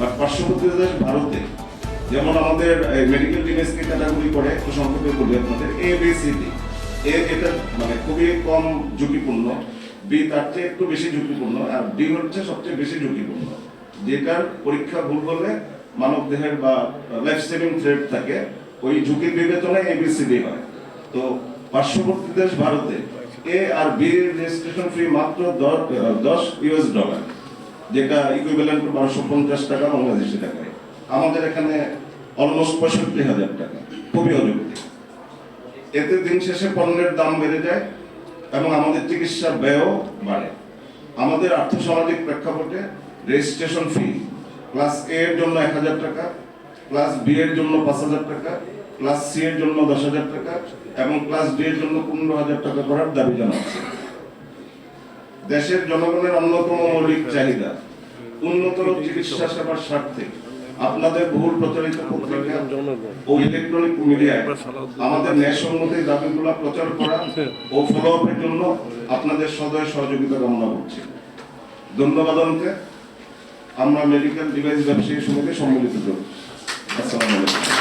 But পার্শ্ববর্তী দেশ ভারতে, যেমন আমাদের মেডিকেল ডিভাইসকে ক্যাটাগরি করে একটু সংক্ষেপে বলি আপনাদের A B C D A এটা মানে খুবই কম ঝুঁকিপূর্ণ বি তার চেয়ে একটু বেশি ঝুঁকিপূর্ণ, আর ডি হচ্ছে সবচেয়ে বেশি ঝুঁকিপূর্ণ। যেটার পরীক্ষা ভুল করলে মানব দেহের বা লাইফ সেভিং থ্রেড থাকে, ওই ঝুঁকির বিবেচনায় এবিসিডি হয়। তো পার্শ্ববর্তী দেশ ভারতে এ আর বি রেজিস্ট্রেশন ফি মাত্র দশ ইউএস ডলার যেটা ইকুইভ্যালেন্ট বারোশো পঞ্চাশ টাকা বাংলাদেশি টাকায় আমাদের এখানে অলমোস্ট পঁয়ষট্টি হাজার টাকা, খুবই অযুক্তি এতে দিন শেষে পণ্যের দাম বেড়ে যায় এবং আমাদের চিকিৎসা ব্যয়ও বাড়ে। আমাদের আর্থসামাজিক প্রেক্ষাপটে রেজিস্ট্রেশন ফি ক্লাস এ এর জন্য এক হাজার টাকা ক্লাস বি এর জন্য পাঁচ হাজার টাকা ক্লাস সি এর জন্য দশ হাজার টাকা এবং ক্লাস ডি এর জন্য পনেরো হাজার টাকা করার দাবি জানাচ্ছে। দেশের জনগণের অন্যতম মৌলিক চাহিদা উন্নতর চিকিৎসা সেবার স্বার্থে আপনাদের বহুল প্রচারিত পত্রিকা ও ইলেকট্রনিক মিডিয়ায় আমাদের ন্যায়সঙ্গত দাবিগুলো প্রচার করা ও ফলো আপের জন্য আপনাদের সদয় সহযোগিতা কামনা করছি। ধন্যবাদ আমরা মেডিকেল ডিভাইস ব্যবসায়ী সমিতি সম্মিলিত করি আসসালামু আলাইকুম।